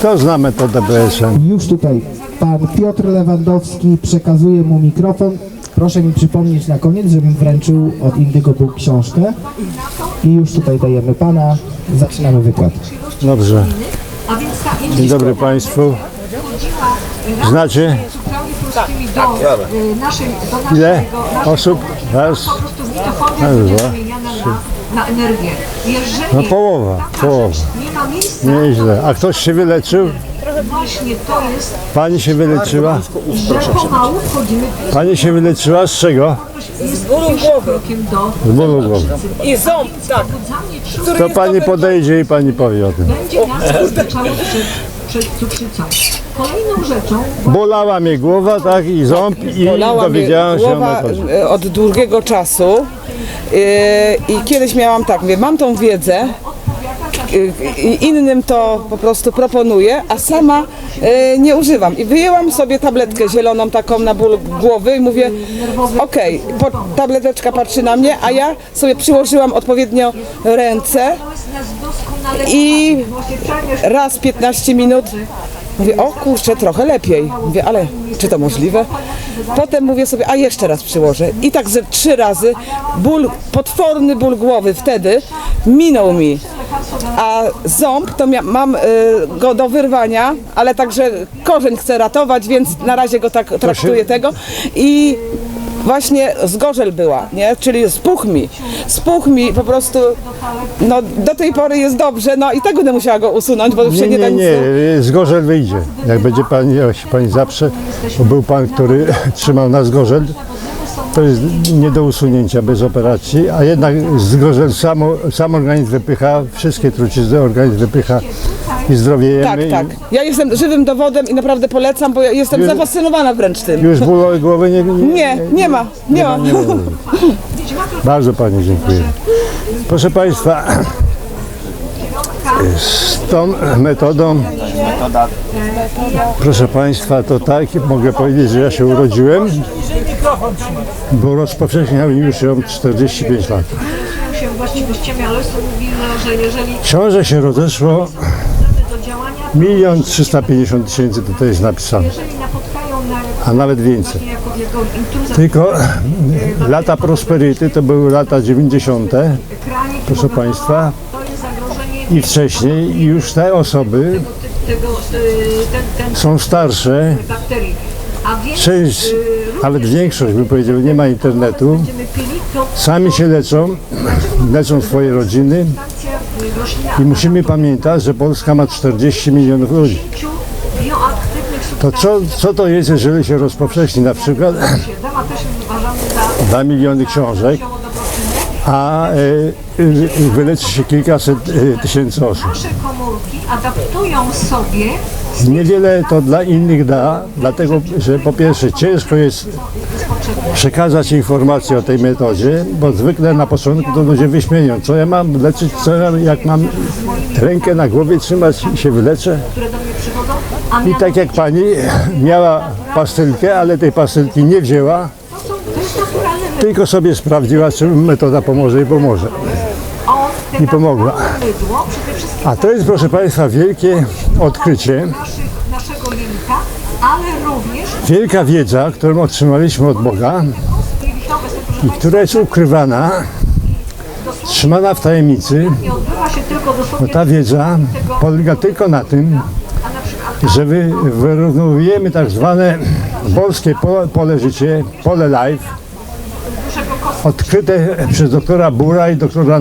Kto zna metodę BSM? Już tutaj pan Piotr Lewandowski przekazuje mu mikrofon. Proszę mi przypomnieć na koniec, żebym wręczył od Indygo Book książkę. I już tutaj dajemy pana. Zaczynamy wykład. Dobrze. Dzień dobry Państwu. Znacie ile osób? Raz. dwa, na energię. Jeżeli No połowa, taka połowa. rzecz nie ma miejsca, Nieźle. A ktoś się wyleczył? właśnie to jest, Pani się wyleczyła? że pomału wchodzimy Pani się wyleczyła z czego? z bólu głowy krokiem do Z bólu głowy. I ząb, tak. budzanie trzód Który To pani podejdzie i pani powie o tym. będzie nas zabezpieczało przed, przed cukrzycą. Kolejną rzeczą Bolała mnie głowa, tak, i ząb i Bolała mnie dowiedziałem się o głowa metodzie. e, od długiego czasu i kiedyś miałam tak, mówię, mam tą wiedzę i innym to po prostu proponuję, a sama e, nie używam. I wyjęłam sobie tabletkę zieloną taką na ból głowy i mówię, okej, po- tableteczka patrzy na mnie, a ja sobie przyłożyłam odpowiednio ręce i raz 15 minut mówię, o kurczę, trochę lepiej. Mówię, ale czy to możliwe? Potem mówię sobie, a jeszcze raz przyłożę. I tak ze trzy razy ból, potworny ból głowy wtedy minął mi. A ząb to mia- mam y, go do wyrwania, ale także korzeń chcę ratować, więc na razie go tak traktuję tego. I właśnie zgorzel była, nie? Czyli spuch mi. Spuch mi po prostu, no do tej pory jest dobrze, no i tak będę musiała go usunąć, bo już się Nie, nie, da nie, nic. nie, z gorzel wyjdzie. Jak będzie pani, jak się pani zaprze, bo był pan, który trzymał nas gorzel, to jest nie do usunięcia bez operacji, a jednak z gorzel samo, sam organizm wypycha, wszystkie trucizny organizm wypycha i zdrowiejemy. Tak, i tak. Ja jestem żywym dowodem i naprawdę polecam, bo ja jestem Już- zafascynowana wręcz tym. Już bólu głowy nie, Nie, nie ma, nie ma. nie ma. Bardzo Pani dziękuję. Proszę Państwa, z tą metodą, proszę Państwa, to tak, mogę powiedzieć, że ja się urodziłem, bo rozpowszechniałem już ją 45 lat. się właściwościami, ale są mówimy, że jeżeli Książę się rozeszło, do działania, milion 350 tysięcy tutaj jest napisane, a nawet więcej. Tylko lata prosperity to były lata 90. kranik, proszę Państwa. i wcześniej i już te osoby y, są starsze, bakterii. A więc część, nawet większość bym powiedział, nie ma internetu, sami się leczą, leczą swoje rodziny i musimy pamiętać, że Polska ma 40 milionów ludzi. To co, co to jest, jeżeli się rozpowszechni na przykład Dama też uważamy za 2 miliony książek, a e, wyleczy się kilkaset e, tysięcy osób. Nasze komórki adaptują sobie Niewiele to dla innych da, dlatego że po pierwsze ciężko jest przekazać informacje o tej metodzie, bo zwykle na początku to ludzie wyśmieją, co ja mam leczyć, co ja, jak mam rękę na głowie trzymać i się wyleczę. I tak jak pani miała pastylkę, ale tej pastylki nie wzięła, tylko sobie sprawdziła, czy metoda pomoże i pomoże. I pomogła. A to jest, proszę Państwa, wielkie odkrycie, wielka wiedza, którą otrzymaliśmy od Boga i która jest ukrywana, trzymana w tajemnicy. nie No ta wiedza polega tylko na tym, że wy, wyrównujemy tak zwane polskie pole, pole życie, pole life, odkryte przez doktora Bura i doktora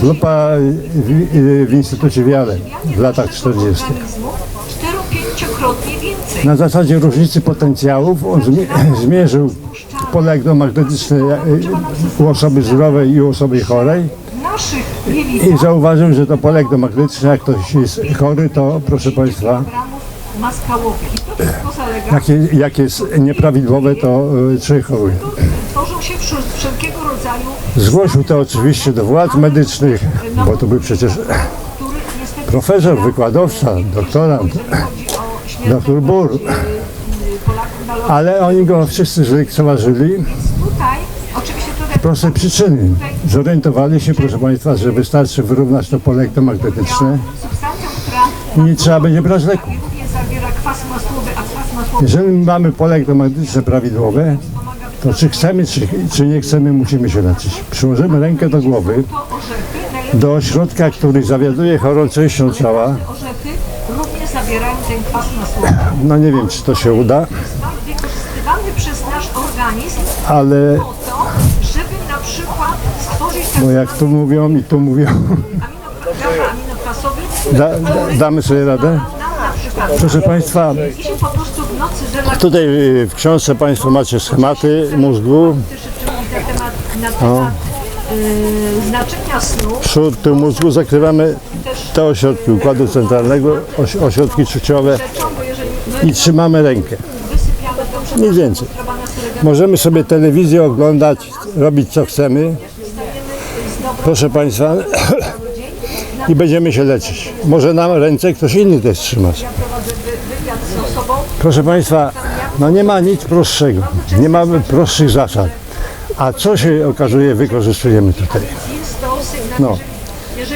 Flupa w, w Instytucie Wiale w latach 40. organizmu cztero-pięciokrotnie więcej. Na zasadzie różnicy potencjałów on zmi- zmierzył pole elektromagnetyczne e, u osoby zdrowej i u osoby chorej i zauważył, że to pole elektromagnetyczne, jak ktoś jest chory, to proszę Państwa, jak, je, jak jest nieprawidłowe, to e, człowiek choruje. Się wszelkiego rodzaju, Zgłosił to oczywiście do władz medycznych, bo to był przecież profesor, wykładowca, doktorant, doktor Bur, na lotnisku. ale oni go wszyscy zlekceważyli. Proste przyczyny. Zorientowali się, proszę Państwa, że wystarczy wyrównać to pole elektromagnetyczne I nie trzeba będzie brać leku. Jeżeli mamy pole elektromagnetyczne prawidłowe, to czy chcemy, czy, czy nie chcemy, musimy się leczyć. Przyłożymy rękę do głowy, do ośrodka, który zawiaduje chorą częścią ciała. No nie wiem, czy to się uda, ale bo jak tu mówią i tu mówią, da, da, damy sobie radę. Proszę Państwa, tutaj y, w książce Państwo macie schematy mózgu, y, znaczenia snu, przód tył mózgu, zakrywamy te ośrodki układu centralnego, oś, ośrodki czuciowe i trzymamy rękę. Nic więcej. Możemy sobie telewizję oglądać, robić co chcemy. Proszę Państwa, i będziemy się leczyć. Może na ręce ktoś inny też trzymać. Proszę Państwa, no nie ma nic prostszego, nie mamy prostszych zasad. A co się okazuje, wykorzystujemy tutaj? No.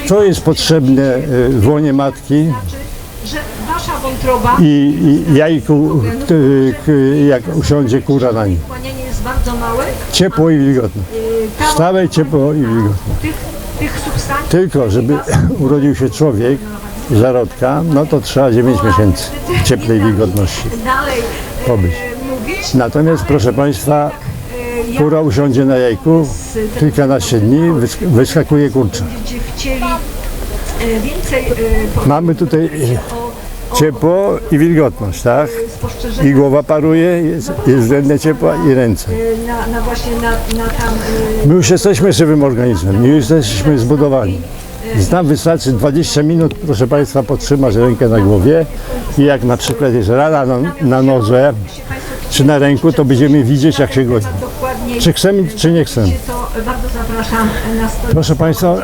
Co jest potrzebne y, w łonie matki i, i jajku, jak usiądzie kura na nim? Ciepło i wilgotne. Stałe, ciepło i wilgotne. Tylko, żeby urodził się człowiek, zarodka, no to trzeba 9 miesięcy cieplej wilgotności pobyć. mówić, Natomiast, proszę Państwa, kura usiądzie na jajku, kilkanaście dni, wysk- wyskakuje więcej y, powiedzieć Mamy tutaj ciepło i wilgotność, tak? I głowa paruje, jest, jest względnie ciepła i ręce. My już jesteśmy żywym organizmem, my już jesteśmy zbudowani. Więc nam wystarczy 20 minut, proszę Państwa, podtrzymać rękę na głowie i jak na przykład jest rana na, na nodze czy na ręku, to będziemy widzieć jak się godzi. dokładniej Czy chcemy, czy nie chcemy. Proszę Państwa,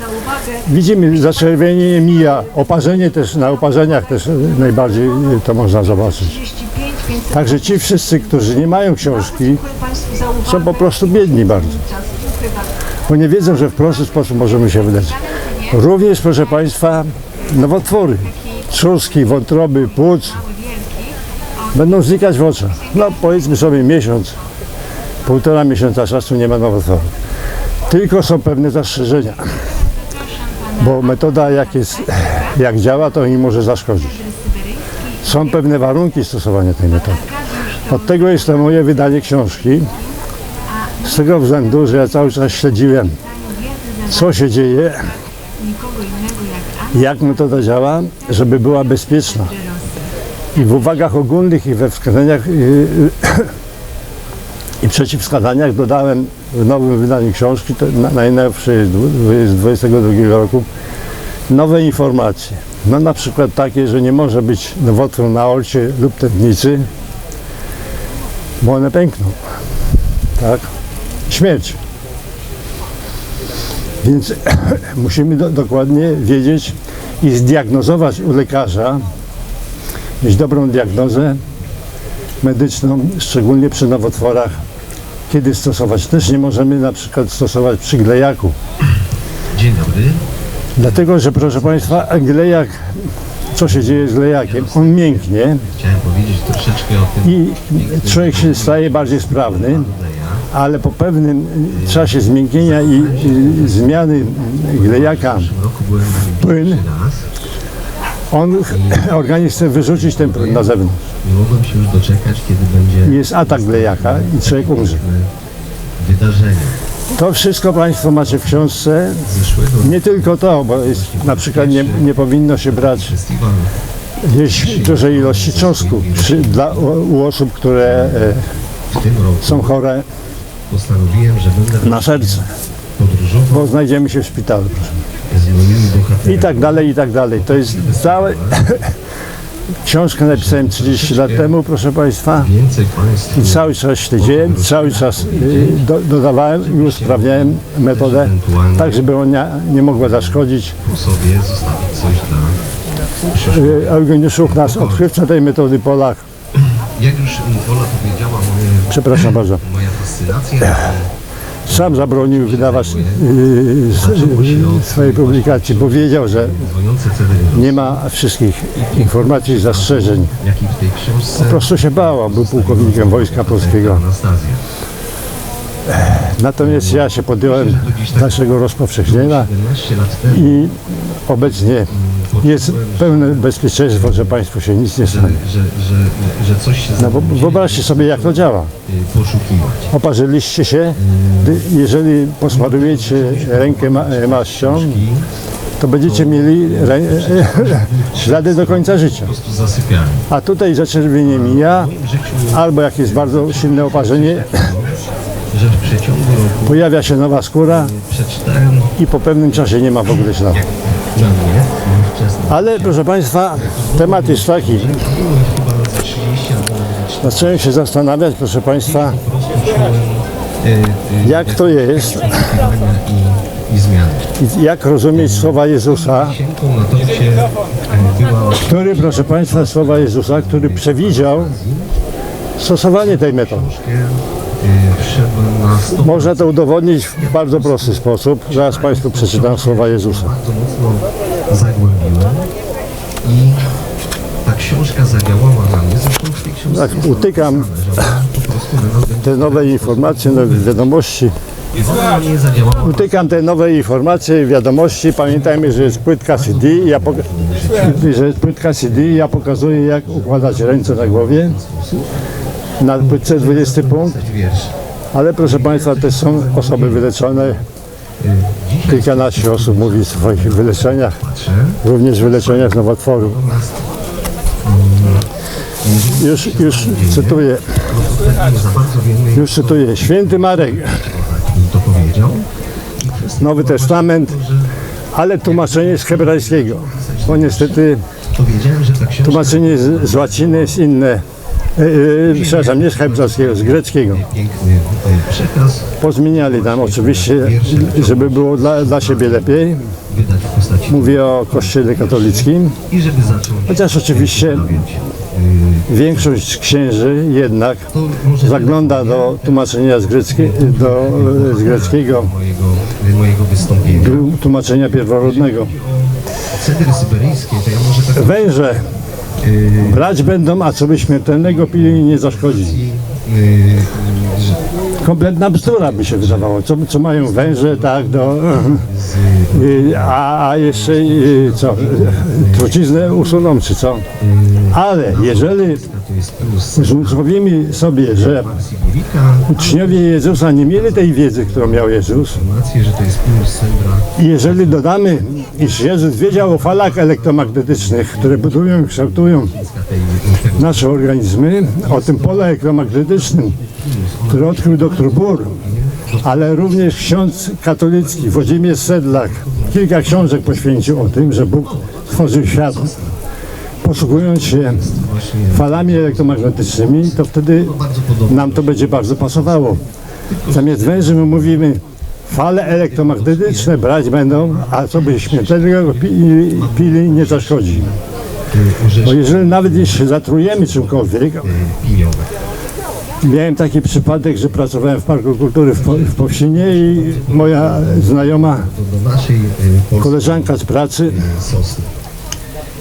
widzimy zaczerwienienie mija, oparzenie też, na oparzeniach też najbardziej to można zobaczyć. 35, 500. Także ci wszyscy, którzy nie mają książki, są po prostu biedni bardzo. Bo nie wiedzą, że w prosty sposób możemy się wyleczyć. Również, proszę Państwa, nowotwory, trzustki, wątroby, płuc będą znikać w oczach. No powiedzmy sobie miesiąc, półtora miesiąca czasu nie ma nowotworów. Tylko są pewne zastrzeżenia, bo metoda jak, jest, jak działa, to im może zaszkodzić. Są pewne warunki stosowania tej metody. Od tego jest to moje wydanie książki. Z tego względu, że ja cały czas śledziłem, co się dzieje, jak metoda działa, żeby była bezpieczna. I w uwagach ogólnych, i we wskazaniach, i, i przeciwwskazaniach dodałem w nowym wydaniu książki, to na- najnowszej jest dwu- z 22 roku, nowe informacje. No na przykład takie, że nie może być nowotwór na olcie lub tętnicy, bo one pękną. Tak? Śmierć. Więc musimy do, dokładnie wiedzieć i zdiagnozować u lekarza, mieć dobrą diagnozę medyczną, szczególnie przy nowotworach, kiedy stosować. Też nie możemy na przykład stosować przy glejaku. Dzień dobry. Dlatego, że proszę Państwa, glejak, co się dzieje z glejakiem? On mięknie Chciałem powiedzieć troszeczkę o tym i człowiek się staje bardziej sprawny. Ale po pewnym czasie zmięknienia i, i zmiany glejaka W Płyn. on, organizm chce wyrzucić ten prąd na zewnątrz. Nie mogłem się już doczekać, kiedy będzie Jest atak glejaka i człowiek umrze. wydarzenie To wszystko Państwo macie w książce. Nie tylko to, bo jest, na przykład nie, nie powinno się brać jeść dużej ilości czosnku przy, dla, u, u osób, które e, są chore postanowiłem, że będę na serce, podróżował bo znajdziemy się w szpitalu. Proszę. z moimi bohaterami. I tak dalej, i tak dalej. To jest całe... Książkę napisałem 30 lat temu, proszę Państwa. Więcej I cały czas śledziłem, cały czas y, do, dodawałem i usprawniałem metodę, tak żeby ona nie mogła zaszkodzić. po sobie zostawić coś dla przyszłych. Y, Eugeniusz nas odkrywca tej metody Polak. Jak już Ola powiedziała, Przepraszam bardzo. moja fascynacja sam zabronił wydawać yy, s- swojej publikacji, bo wiedział, że nie ma wszystkich informacji i zastrzeżeń. Po prostu się bał, był pułkownikiem Wojska Polskiego. Natomiast ja się podjąłem dalszego rozpowszechnienia 17 lat temu i obecnie jest pełne bezpieczeństwo, że Państwu się nic nie stanie. że, że, że coś się No wyobraźcie sobie, jak to działa. y. Oparzyliście się, jeżeli posmarujecie rękę ma, e, maścią, to będziecie mieli rę, ślady do końca życia. A tutaj zaczerwienie mija, albo jak jest bardzo silne oparzenie, Że w przeciągu roku pojawia się nowa skóra przeczytałem i po pewnym czasie nie ma w ogóle śladu. dla mnie Ale proszę Państwa, temat jest taki. chyba za 30 albo nawet Zacząłem się zastanawiać, proszę Państwa, po prostu czułem y, y, jak to jest, i, i zmiany. i jak rozumieć słowa Jezusa, Sięgą na to się y, była który, proszę Państwa, słowa Jezusa, który przewidział stosowanie tej metody. książkę, y, 100 Można to udowodnić w bardzo prosty sposób. Zaraz Państwu przeczytam słowa Jezusa. bardzo mocno zagłębiłem i ta książka zadziałała na mnie. Zresztą w tej książce Tak, utykam te nowe informacje, nowe wiadomości. Utykam te nowe informacje, wiadomości. Pamiętajmy, że jest płytka CD. i Ja poka- że jest płytka CD. i Ja pokazuję, jak układać ręce na głowie. Na płytce 20 punkt. Ale proszę Państwa, też są osoby wyleczone. Kilkanaście osób mówi o swoich wyleczeniach, również wyleczeniach nowotworu. Już, już cytuję, już cytuję. Święty Marek, Nowy Testament, ale tłumaczenie z hebrajskiego. Bo niestety tłumaczenie z, z łaciny jest inne. E, e, przepraszam, nie z hebrajskiego, z greckiego. y, Pozmieniali tam oczywiście, żeby było dla, dla siebie lepiej. Mówię o kościele katolickim. Chociaż oczywiście rozmawiać. większość księży jednak zagląda do tłumaczenia z, greckie, do, e, z greckiego, y, tłumaczenia pierworodnego. Tak Węże y, brać będą, a co by śmiertelnego pili nie zaszkodzi. y, y, Kompletna bzdura by się wydawało. Co, co mają węże, tak, do, y, a, a jeszcze y, co, truciznę usuną, czy co. Ale jeżeli uzmysłowimy sobie, że uczniowie Jezusa nie mieli tej wiedzy, którą miał Jezus, i jeżeli dodamy, iż Jezus wiedział o falach elektromagnetycznych, które budują i kształtują nasze organizmy, o tym pole elektromagnetycznym, który odkrył dr Bur, ale również ksiądz katolicki Włodzimierz Sedlak. Kilka książek poświęcił o tym, że Bóg stworzył świat posługując się falami elektromagnetycznymi, to wtedy nam to będzie bardzo pasowało. Zamiast węży my mówimy fale elektromagnetyczne brać będą, a co by śmiertelnego pili, pili nie zaszkodzi. Bo jeżeli nawet jeśli zatrujemy czymkolwiek. Miałem taki przypadek, że pracowałem w Parku Kultury w, Po- w Powsinie i moja znajoma, koleżanka z pracy.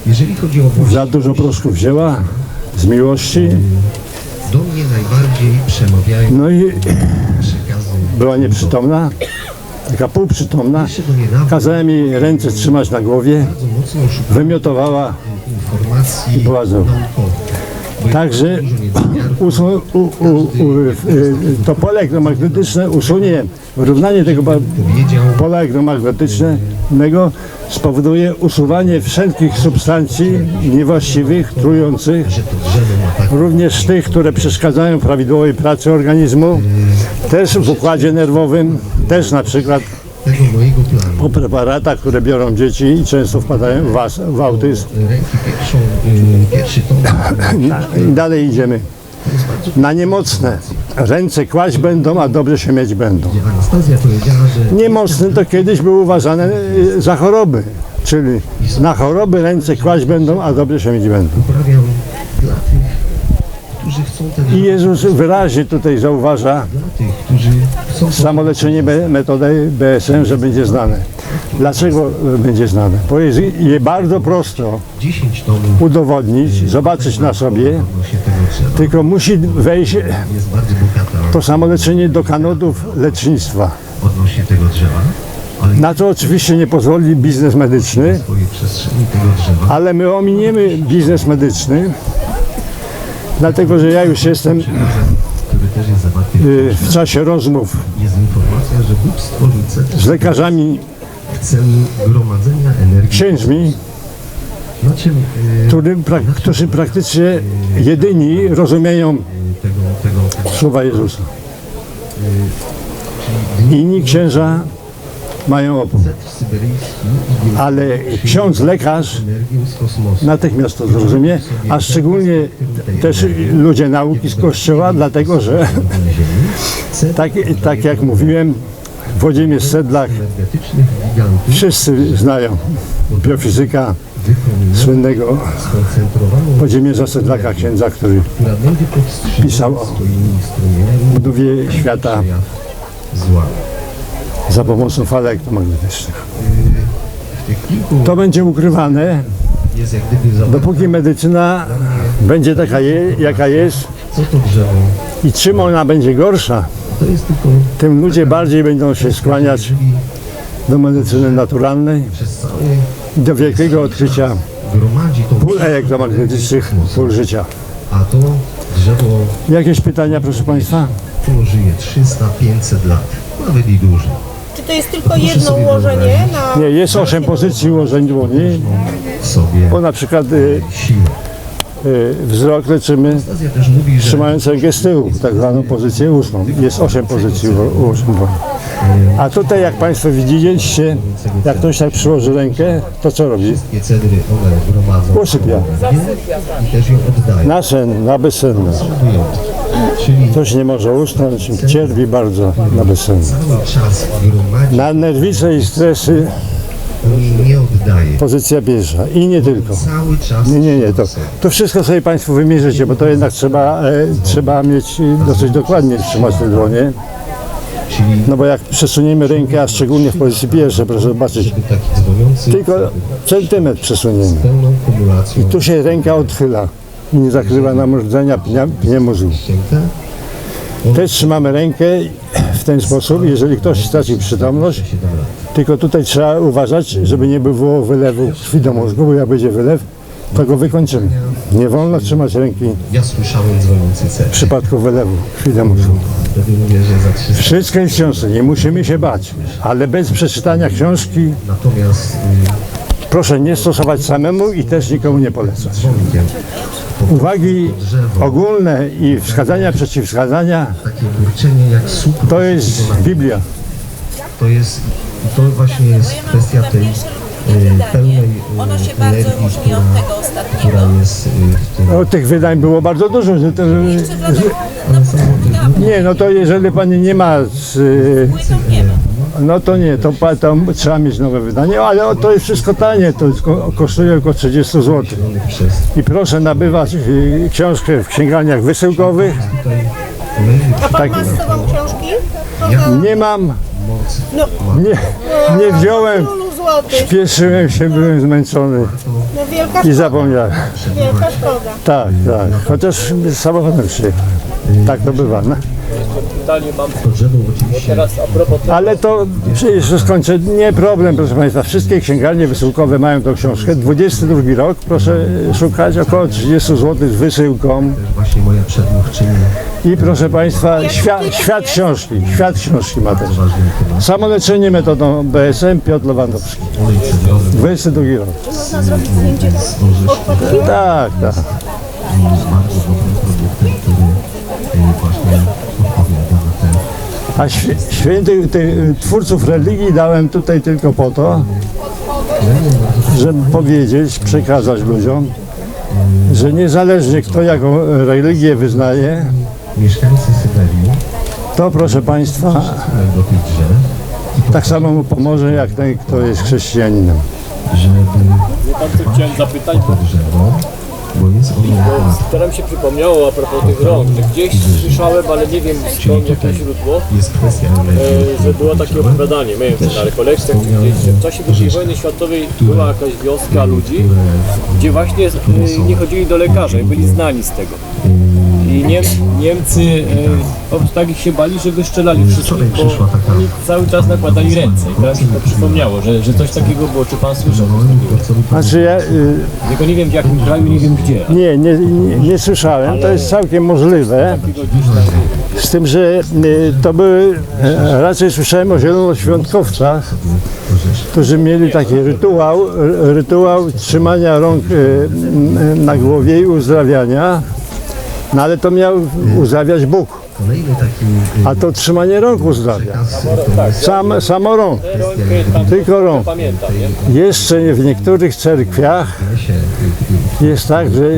Jeżeli chodzi o włości, za dużo proszku wzięła z miłości, do mnie najbardziej przemawiają no i przekazy była nieprzytomna, taka półprzytomna. jeszcze do niedawna Kazałem jej ręce trzymać na głowie, bardzo mocno szukałem wymiotowała informacji bardzo. naukowych. Także usu, u, u, u, y, to pole elektromagnetyczne usunie, wyrównanie tego pola elektromagnetycznego spowoduje usuwanie wszelkich substancji niewłaściwych, trujących, również tych, które przeszkadzają prawidłowej pracy organizmu, też w układzie nerwowym, też na przykład tego mojego planu. po preparatach, które biorą dzieci i często wpadają w, was, w autyzm. Ręki pierwszą, y, pierwszy tom I dalej idziemy. Na niemocne ręce kłaść będą, a dobrze się mieć będą. Anastazja powiedziała, że Niemocne to kiedyś były uważane y, za choroby, czyli na choroby ręce kłaść będą, a dobrze się mieć będą. I Jezus wyraźnie tutaj zauważa, dla tych, którzy chcą samoleczenie me- metodą BSM, że będzie znane. Dlaczego e, będzie znane? Bo jest je bardzo prosto 10 tomów udowodnić, zobaczyć na sobie, tylko musi wejść to samoleczenie do kanodów lecznictwa. Na to oczywiście nie pozwoli biznes medyczny, ale my ominiemy biznes medyczny, dlatego że ja już jestem zawarty y, w czasie rozmów z lekarzami, w celu gromadzenia energii. księżmi, czym y, którzy, prak, którzy praktycznie jedyni rozumieją słowa Jezusa. Inni księża mają opór, ale ksiądz lekarz natychmiast to zrozumie, a szczególnie też ludzie nauki z kościoła, dlatego że tak, tak jak mówiłem, Włodzimierz Sedlak, wszyscy znają biofizyka słynnego Włodzimierza Sedlaka, księdza, który Pisał o buduje świata. Za pomocą fal elektromagnetycznych. To będzie ukrywane, dopóki medycyna będzie taka, je, jaka jest i czym ona będzie gorsza, tym ludzie bardziej będą się skłaniać do medycyny naturalnej i do wielkiego odkrycia pól elektromagnetycznych, pól życia. A to drzewo Jakieś pytania, proszę Państwa? to żyje 300-500 lat, nawet i dłużej. Czy to jest tylko Proszę jedno ułożenie na Nie, jest osiem pozycji ułożeń dłoni, bo na przykład y, y, wzrok leczymy trzymając rękę z tyłu, tak zwaną pozycję ósmą. Jest osiem pozycji uło- ułożeń dłoni. A tutaj, jak Państwo widzieliście, jak ktoś tak przyłoży rękę, to co robi? cedry one gromadzą Usypia. i też ją oddają. Na sen, na bezsenność. Wyjątki. Ktoś nie może usnąć, cierpi bardzo na gromadzi, Na nerwice i stresy pozycja pierwsza i nie tylko. Nie, nie, nie, to, to wszystko sobie Państwo wymierzycie, bo to jednak trzeba, e, trzeba mieć e, dosyć dokładnie trzymać te dłonie. No bo jak przesuniemy rękę, a szczególnie w pozycji pierwszej, proszę zobaczyć, tylko centymetr przesuniemy. kumulacją Tu się ręka odchyla i nie zakrywa nam rdzenia ścięte, Też trzymamy rękę w ten sposób, jeżeli ktoś straci przytomność, 7 lat. tylko tutaj trzeba uważać, żeby nie było wylewu krwi do mózgu, bo jak będzie wylew, to go wykończymy. Nie wolno trzymać ręki w przypadku wylewu krwi do mózgu. Wtedy mówię, że za 300. Wszystko jest w książce, nie musimy się bać, ale bez przeczytania książki Natomiast proszę nie stosować samemu i też nikomu nie polecać. Uwagi ogólne i wskazania, przeciwwskazania to jest Biblia. to jest to właśnie jest kwestia tej pełnej Ono się bardzo energii, różni która, od tego ostatniego. która jest w tym. No, tych wydań było bardzo dużo. Że to, że, nie, no to jeżeli pani nie ma, z, y, no to nie, to, to trzeba mieć nowe wydanie, ale to jest wszystko tanie, to kosztuje około 30 zł. I proszę nabywać książkę w księgarniach wysyłkowych. tutaj kolejny Tak, Ma z sobą książki? nie mam, nie, nie wziąłem, Tylu złotych. śpieszyłem się, byłem zmęczony No wielka, i zapomniałem. wielka szkoda. Tak, tak, chociaż samochodem przyjechałem. Tak to bywa. No. To drzewo oczywiście Ale to jeszcze skończę. Nie problem, proszę Państwa. Wszystkie księgarnie wysyłkowe mają tą książkę. 22 rok, proszę szukać, około 30 zł z wysyłką. właśnie moja przedmówczyni I proszę Państwa, świat, świat książki. Świat książki ma też. Samoleczenie metodą BSM Piotr Lewandowski. olej cedrowy 22 rok. z orzeszkiem Tak, tak. jest bardzo dobrym produktem, który A świętych tych twórców religii dałem tutaj tylko po to, żeby powiedzieć, przekazać ludziom, że niezależnie kto jaką religię wyznaje, to proszę Państwa, tak samo mu pomoże jak ten, kto jest chrześcijaninem. żeby Pan co chciałem zapytać, bo jest ono automatyczne. Teraz mi się przypomniało a propos tych rąk, że gdzieś słyszałem, ale nie wiem skąd, jakie źródło, e, że było takie opowiadanie, miałem to na rekolekcjach czy gdzieś, że w czasie II wojny światowej była jakaś wioska ludzi, gdzie właśnie e, nie chodzili do lekarza i byli znani z tego. I Niem, Niemcy e, tak ich się bali, że wyszczelali wszystkich, bo oni cały czas nakładali ręce. I teraz mi to przypomniało, że, że coś takiego było. Czy pan słyszał? coś takiego? Znaczy ja y, Tylko nie wiem w jakim kraju, nie wiem gdzie. nie, nie, nie, nie słyszałem, to jest całkiem możliwe. Z tym, że y, to były, e, raczej słyszałem o zielonoświątkowcach, którzy mieli taki rytuał, ry- rytuał trzymania rąk y, m, na głowie i uzdrawiania, no ale to miał uzdrawiać Bóg, a to trzymanie rąk uzdrawia. Sam, samo rąk, tylko rąk. Jeszcze w niektórych cerkwiach jest tak, że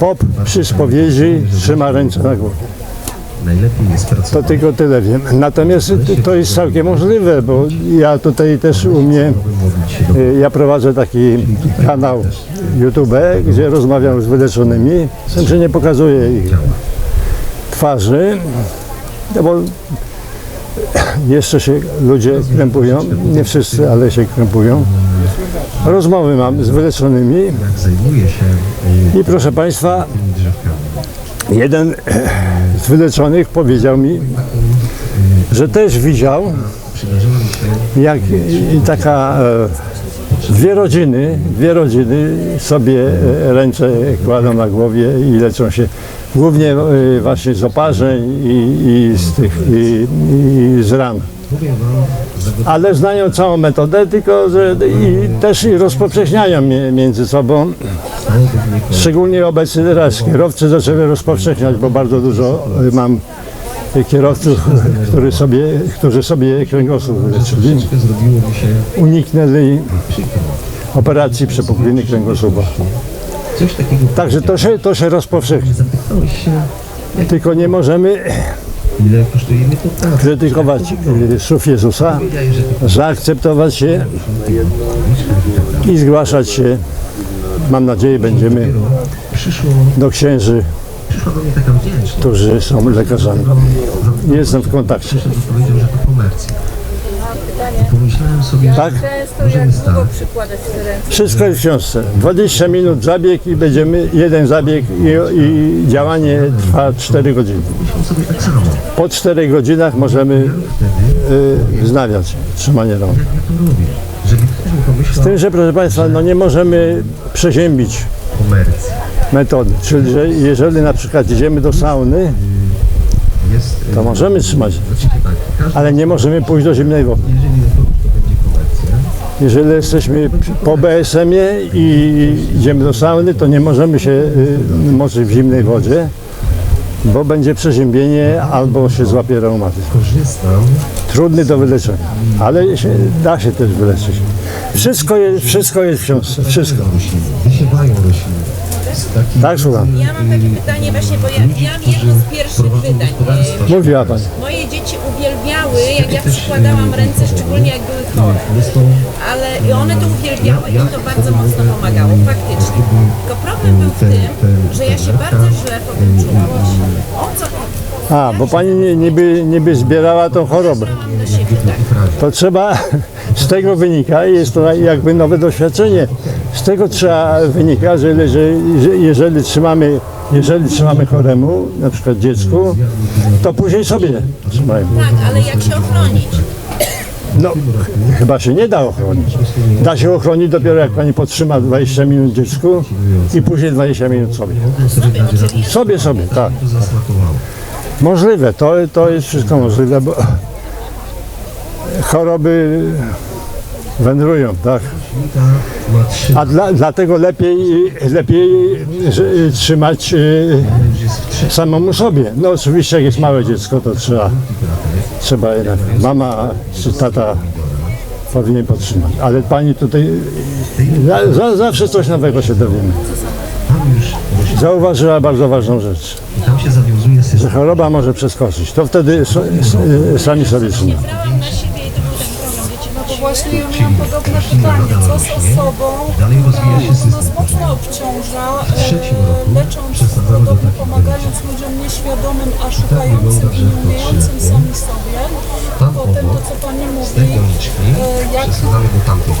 pop przy spowiedzi trzyma ręce na głowie. Najlepiej jest To pracować. tylko tyle wiem. Natomiast to jest całkiem możliwe, bo ja tutaj też u mnie, y, ja prowadzę taki kanał YouTube, gdzie rozmawiam z wyleczonymi, że nie pokazuję ich twarzy, no bo jeszcze się ludzie krępują, nie wszyscy, ale się krępują. Rozmowy mam z wyleczonymi y, i proszę Państwa. Jeden wyleczonych powiedział mi, że też widział, jak taka e, dwie rodziny, dwie rodziny sobie e, ręce kładą na głowie i leczą się głównie e, właśnie z oparzeń i, i, z, tych, i, i z ran. Ale znają całą metodę, tylko że i też i rozpowszechniają między sobą. Szczególnie obecnie teraz kierowcy zaczęły rozpowszechniać, bo bardzo dużo y, mam kierowców, którzy sobie, którzy sobie kręgosłup się Uniknęli operacji przepukliny kręgosłupa. Także to się, to się się, Tylko nie możemy krytykować y, słów Jezusa, zaakceptować się i zgłaszać się. Mam nadzieję, będziemy do księży, którzy są lekarzami. Jestem w kontakcie. Pomyślałem sobie, Tak? Wszystko jest w książce. 20 minut zabieg i będziemy, jeden zabieg i, i działanie trwa 4 godziny. Po 4 godzinach możemy y, wznawiać trzymanie rąk. Z tym, że proszę Państwa, no nie możemy przeziębić metody. Czyli, że jeżeli na przykład idziemy do sauny, Jest, to możemy trzymać, znaczy tak, ale nie możemy pójść do zimnej wody. jeżeli jesteśmy po BSM-ie i idziemy do sauny, to nie możemy się y, moczyć w zimnej wodzie, bo będzie przeziębienie albo się złapie reumatyzm. Trudny do wyleczenia, ale się, da się też wyleczyć. Wszystko jest, wszystko jest w książce, wszystko. Tak, słucham. Ja mam takie pytanie właśnie, bo ja miałam jedno z pierwszych pytań. Mówiła Pani. Moje dzieci uwielbiały, jak ja przykładałam ręce, szczególnie jak były chore. Ale i one to uwielbiały i im to bardzo mocno pomagało, faktycznie. Tylko problem był w tym, że ja się bardzo źle potem czułam. O co chodzi? A, bo Pani niby, niby zbierała tą chorobę. Do siebie, tak. To trzeba, z tego wynika, i jest to jakby nowe doświadczenie, z tego trzeba wynika, że, że, że jeżeli trzymamy, jeżeli trzymamy choremu, na przykład dziecku, to później sobie trzymajmy. Tak, ale jak się ochronić? No, chyba się nie da ochronić. Da się ochronić dopiero jak pani podtrzyma 20 minut dziecku i później 20 minut sobie. Sobie, sobie, tak. Możliwe, to, to jest wszystko możliwe, bo choroby wędrują, tak? A dla, dlatego lepiej, lepiej że, trzymać trzech samemu sobie. No oczywiście jak jest małe dziecko, to trzeba, trzeba jednak, mama czy tata powinien podtrzymać. Ale pani tutaj, za, za, zawsze coś nowego się dowiemy. Zauważyła bardzo ważną rzecz, że choroba może przeskoczyć. To wtedy s- s- sami sobie wiecie, no bo właśnie ja miałam podobne pytanie, co z osobą, która system. z mocno obciąża, W trzecim roku lecząc takich pomagając ludziom nieświadomym, a szukającym wygląda i nie umiejącym sami sobie. Tam Potem to, co Pani mówi, e, jak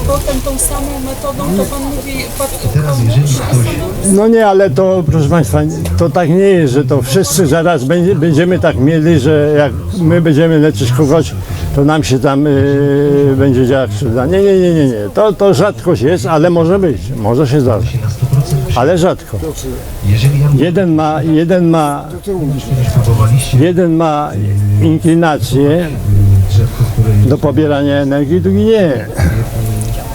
potem tą samą metodą, to Pan mówi, pat- teraz jeżeli ktoś No nie, ale to proszę Państwa, to tak nie jest, że to wszyscy zaraz będzie, będziemy tak mieli, że jak my będziemy leczyć kogoś, to nam się tam yy, będzie działa krzywda. Nie, nie, nie, nie, nie. To, to rzadkość jest, ale może być, może się zdarzyć, się na 100% ale rzadko. Jeden ma, jeden ma, jeden ma inklinację do pobierania energii, drugi nie.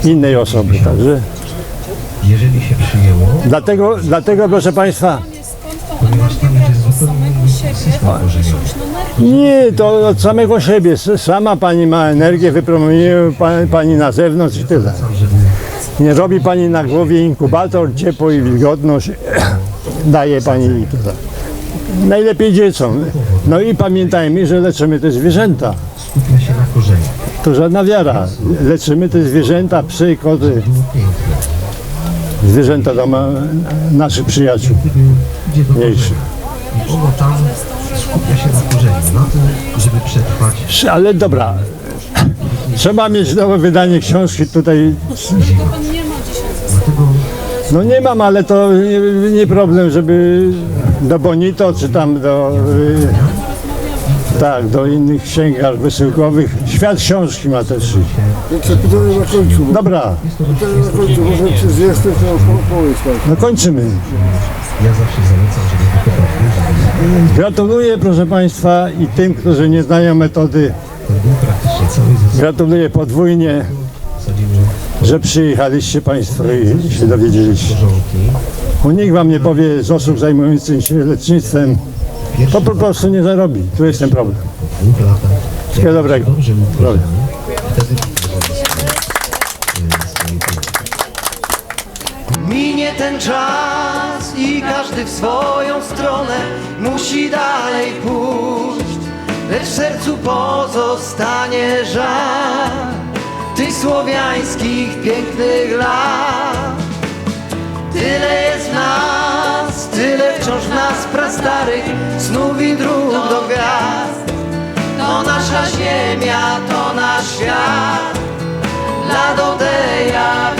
Innej osoby, także. jeżeli się przyjęło, Dlatego, dlatego proszę Państwa. Nie, to od samego siebie. Sama pani ma energię, wypromieniuje pani, pani na zewnątrz i tyle. Nie robi pani na głowie inkubator, ciepło i wilgotność daje pani tyle. Najlepiej dzieciom. No i pamiętajmy, że leczymy te zwierzęta. skupia się na korzeniu. To żadna wiara. Leczymy te zwierzęta, psy, koty, zwierzęta doma naszych przyjaciół mniejszych. Ono tam skupia się na korzeniu, na tym, żeby przetrwać Ale dobra, trzeba mieć nowe wydanie książki tutaj No nie mam, ale to nie, nie problem, żeby do Bonito czy tam do y, tak, do innych księgarni wysyłkowych. Świat książki ma też. Zapytałem na końcu, bo Dobra, pytałem na końcu, może to po- powiedz tak. no kończymy. ja zawsze zalecam, żeby żeby Gratuluję proszę Państwa i tym, którzy nie znają metody. Gratuluję podwójnie, że przyjechaliście Państwo i się dowiedzieliście. korzonki. U nikt Wam nie powie z osób zajmujących się lecznictwem, to po prostu nie zarobi. Tu jest ten problem. Wszystkiego dobrego. pieniądze. Minie ten czas i każdy w swoją stronę musi dalej pójść, lecz w sercu pozostanie żal tych słowiańskich pięknych lat. Tyle jest nas, tyle wciąż nas prastarych snów i dróg do gwiazd. To nasza ziemia, to nasz świat, dla Dodeja